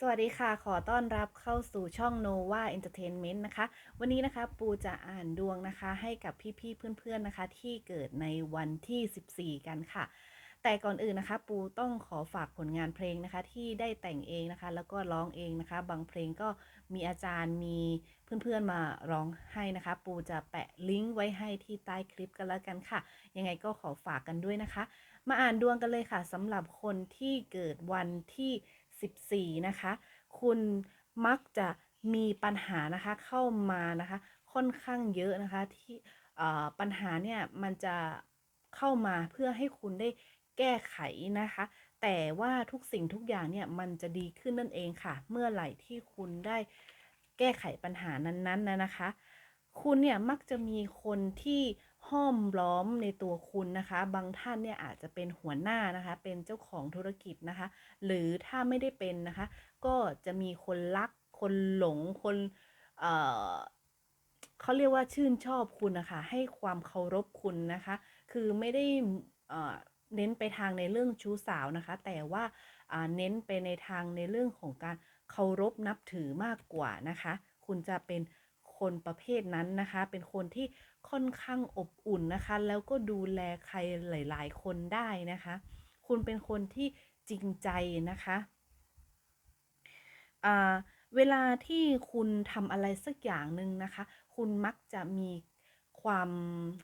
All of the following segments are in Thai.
สวัสดีค่ะ ขอต้อนรับเข้าสู่ช่อง Nova Entertainment นะคะ วันนี้นะคะปูจะอ่านดวงนะคะให้กับพี่ๆเพื่อนๆนะคะ ที่เกิดในวันที่ 14 กันค่ะ แต่ก่อนอื่นนะคะ ปูต้องขอฝากผลงานเพลงนะคะ ที่ได้แต่งเองนะคะ แล้วก็ร้องเองนะคะ บางเพลงก็มีอาจารย์มีเพื่อนๆมาร้องให้นะคะ ปูจะแปะลิงก์ไว้ให้ที่ใต้คลิปกันแล้วกันค่ะ ยังไงก็ขอฝากกันด้วยนะคะ มาอ่านดวงกันเลยค่ะสำหรับคนที่เกิดวันที่ 14 นะคะ คุณมักจะมีปัญหานะคะเข้ามานะคะ ค่อนข้างเยอะนะคะที่ปัญหาเนี่ยมันจะเข้ามาเพื่อให้คุณได้แก้ไขนะคะ แต่ว่าทุกสิ่งทุกอย่างเนี่ยมันจะดีขึ้นนั่นเองค่ะ เมื่อไหร่ที่คุณได้แก้ไขปัญหานั้นๆนะนะคะ คุณเนี่ยมักจะมีคนที่ ห้อมล้อมในตัวคุณนะคะ บางท่านเนี่ยอาจจะเป็นหัวหน้านะคะ เป็นเจ้าของธุรกิจนะคะ หรือถ้าไม่ได้เป็นนะคะ ก็จะมีคนรัก คนหลง คนเอ่อเขาเรียกว่าชื่นชอบคุณนะคะ ให้ความเคารพคุณนะคะ คือไม่ได้เน้นไปทางในเรื่องชู้สาวนะคะ แต่ว่าเน้นไปในทางในเรื่องของการเคารพนับถือมากกว่านะคะ คุณจะเป็น คนประเภทนั้นนะคะ เป็นคนที่ค่อนข้างอบอุ่นนะคะ แล้วก็ดูแลใครหลาย ๆ คนได้นะคะ คุณเป็นคนที่จริงใจนะคะเวลาที่คุณทำอะไรสักอย่างหนึ่งนะคะ คุณมักจะมีความ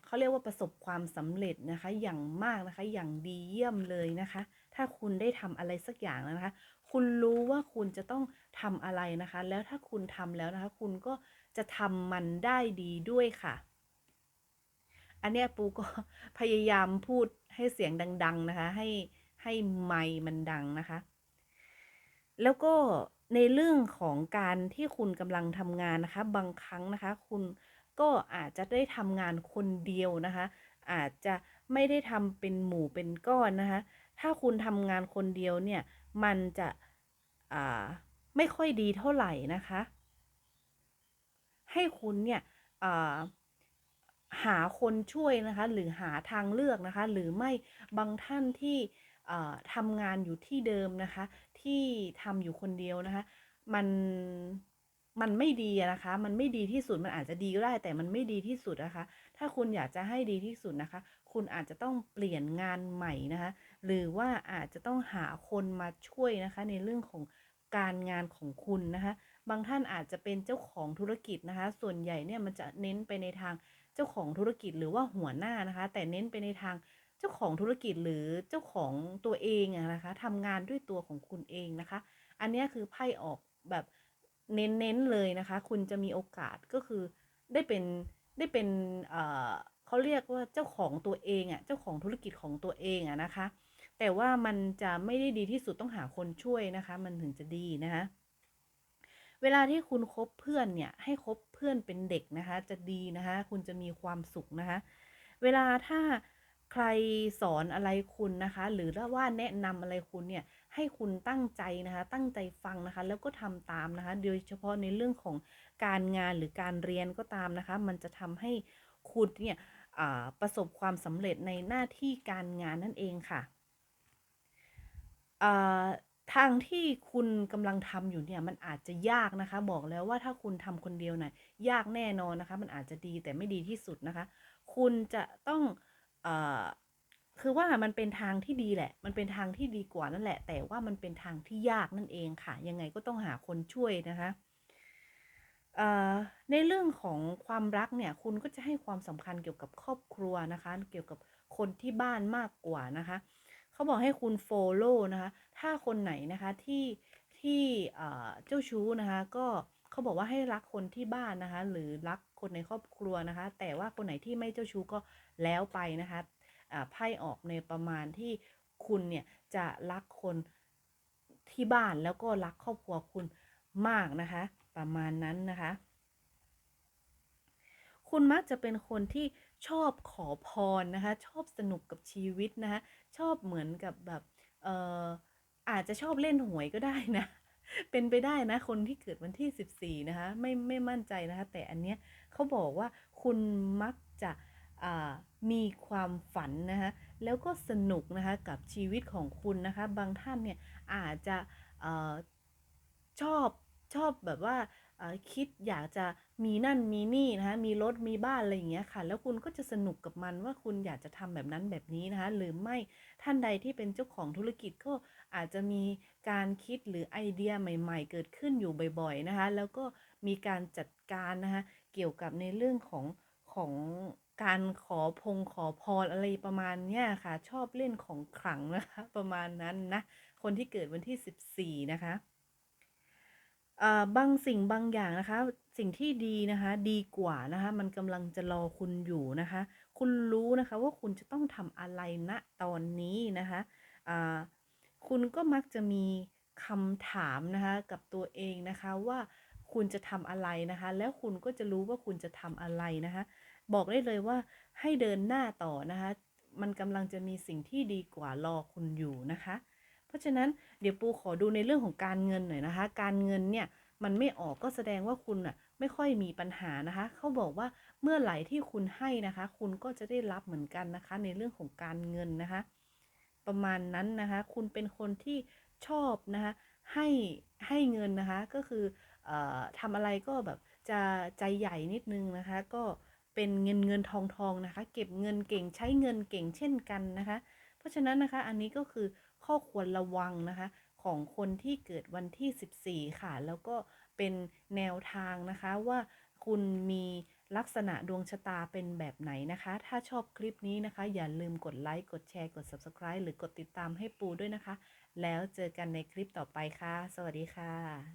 เขาเรียกว่าประสบความสำเร็จนะคะ อย่างมากนะคะ อย่างดีเยี่ยมเลยนะคะ ถ้าคุณได้ทำอะไรสักอย่างนะคะ คุณรู้ว่าคุณจะต้องทำอะไรนะคะ แล้วถ้าคุณทำแล้วนะคะ คุณก็ จะทำมันได้ดีด้วยค่ะ อันนี้ปูก็พยายามพูดให้เสียงดัง ๆนะคะ ให้ให้ไมมันดังนะคะ แล้วก็ในเรื่องของการที่คุณกำลังทำงานนะคะ บางครั้งนะคะ คุณก็อาจจะได้ทำงานคนเดียวนะคะ อาจจะไม่ได้ทำเป็นหมู่เป็นก้อนนะคะ ถ้าคุณทำงานคนเดียวเนี่ย มันจะไม่ค่อยดีเท่าไหร่นะคะ ให้คุณเนี่ยหาคนช่วยนะคะหรือหาทางเลือกนะคะ หรือไม่บางท่านที่ทำงานอยู่ที่เดิมนะคะ ที่ทำอยู่คนเดียวนะคะ มันมันไม่ดีนะคะ มันไม่ดีที่สุดมันอาจจะดีก็ได้ แต่มันไม่ดีที่สุดนะคะ ถ้าคุณอยากจะให้ดีที่สุดนะคะ คุณอาจจะต้องเปลี่ยนงานใหม่นะคะ หรือว่าอาจจะต้องหาคนมาช่วยนะคะ ในเรื่องของ การงานของคุณนะคะ บางท่านอาจจะเป็นเจ้าของธุรกิจนะคะ ส่วนใหญ่เนี่ยมันจะเน้นไปในทางเจ้าของธุรกิจหรือว่าหัวหน้านะคะ แต่เน้นไปในทางเจ้าของธุรกิจหรือเจ้าของตัวเองนะคะทำงานด้วยตัวของคุณเองนะคะ อันนี้คือไพ่ออกแบบเน้นๆเลยนะคะ คุณจะมีโอกาสก็คือได้เป็นได้เป็นเเขาเรียกว่าเจ้าของตัวเองอะ่ะเจ้าของธุรกิจของตัวเองอะนะคะ แต่ว่ามันจะไม่ได้ดีที่สุดต้องหาคนช่วยนะคะ มันถึงจะดีนะคะเวลาที่คุณคบเพื่อนเนี่ยให้คบเพื่อนเป็นเด็กนะคะ จะดีนะคะ คุณจะมีความสุขนะคะ เวลาถ้าใครสอนอะไรคุณนะคะ หรือว่าแนะนำอะไรคุณเนี่ยให้คุณตั้งใจนะคะ ตั้งใจฟังนะคะ แล้วก็ทำตามนะคะ โดยเฉพาะในเรื่องของการงานหรือการเรียนก็ตามนะคะ มันจะทำให้คุณเนี่ยประสบความสำเร็จในหน้าที่การงานนั่นเองค่ะ ทางที่คุณกำลังทำอยู่เนี่ยมันอาจจะยากนะคะ บอกแล้วว่าถ้าคุณทำคนเดียวนะ่ะยากแน่นอนนะคะ มันอาจจะดีแต่ไม่ดีที่สุดนะคะ คุณจะต้องคือว่ามันเป็นทางที่ดีแหละ มันเป็นทางที่ดีกว่านั่นแหละ แต่ว่ามันเป็นทางที่ยากนั่นเองค่ะ ยังไงก็ต้องหาคนช่วยนะคะในเรื่องของความรักเนี่ย คุณก็จะให้ความสำคัญเกี่ยวกับครอบครัวนะคะ เกี่ยวกับคนที่บ้านมากกว่านะคะ เขาบอกให้คุณโฟโล่นะคะ ถ้าคนไหนนะคะที่ที่เจ้าชู้นะคะก็เขาบอกว่าให้รักคนที่บ้านนะคะ หรือรักคนในครอบครัวนะคะ แต่ว่าคนไหนที่ไม่เจ้าชู้ก็แล้วไปนะคะไพ่ออกในประมาณที่คุณเนี่ยจะรักคนที่บ้านแล้วก็รักครอบครัวคุณมากนะคะ ประมาณนั้นนะคะ คุณมักจะเป็นคนที่ ชอบขอพรนะคะ ชอบสนุกกับชีวิตนะคะ ชอบเหมือนกับแบบเอออาจจะชอบเล่นหวยก็ได้นะ เป็นไปได้นะคนที่เกิดวันที่ 14 นะคะไม่ไม่มั่นใจนะคะ แต่อันเนี้ยเขาบอกว่าคุณมักจะมีความฝันนะคะแล้วก็สนุกนะคะกับชีวิตของคุณนะคะ บางท่านเนี่ยอาจจะชอบชอบแบบว่าคิดอยากจะ มีนั่นมีนี่นะคะมีรถมีบ้านอะไรอย่างเงี้ยค่ะ แล้วคุณก็จะสนุกกับมันว่าคุณอยากจะทำแบบนั้นแบบนี้นะคะหรือไม่ท่านใดที่เป็นเจ้าของธุรกิจก็อาจจะมีการคิดหรือไอเดียใหม่ ๆ เกิดขึ้นอยู่บ่อยๆนะคะแล้วก็มีการจัดการนะคะเกี่ยวกับในเรื่องของของการขอพงขอพรอะไรประมาณเนี้ยค่ะ ชอบเล่นของขลังนะคะประมาณนั้นนะคนที่เกิดวันที่ 14 นะคะบางสิ่งบางอย่างนะคะ สิ่งที่ดีนะคะ ดีกว่านะคะ มันกำลังจะรอคุณอยู่นะคะ คุณรู้นะคะว่าคุณจะต้องทำอะไรณตอนนี้นะคะคุณก็มักจะมีคำถามนะคะ กับตัวเองนะคะว่าคุณจะทำอะไรนะคะ แล้วคุณก็จะรู้ว่าคุณจะทำอะไรนะคะ บอกได้เลยว่าให้เดินหน้าต่อนะคะ มันกำลังจะมีสิ่งที่ดีกว่ารอคุณอยู่นะคะ เพราะฉะนั้นเดี๋ยวปูขอดูในเรื่องของการเงินหน่อยนะคะ การเงินเนี่ย มันไม่ออกก็แสดงว่าคุณอะไม่ค่อยมีปัญหานะคะ เขาบอกว่าเมื่อไหร่ที่คุณให้นะคะ คุณก็จะได้รับเหมือนกันนะคะ ในเรื่องของการเงินนะคะ ประมาณนั้นนะคะ คุณเป็นคนที่ชอบนะคะ ให้ให้เงินนะคะ ก็คืออทำอะไรก็แบบจะใจใหญ่นิดนึงนะคะ ก็เป็นเงินเงินทองทองนะคะ เก็บเงินเก่งใช้เงินเก่งเช่นกันนะคะ เพราะฉะนั้นนะคะอันนี้ก็คือข้อควรระวังนะคะ ของคนที่เกิดวันที่ 14 ค่ะ แล้วก็เป็นแนวทางนะคะว่าคุณมีลักษณะดวงชะตาเป็นแบบไหนนะคะ ถ้าชอบคลิปนี้นะคะ อย่าลืมกดไลค์ กดแชร์ กด Subscribe หรือกดติดตามให้ปูด้วยนะคะ แล้วเจอกันในคลิปต่อไปค่ะ สวัสดีค่ะ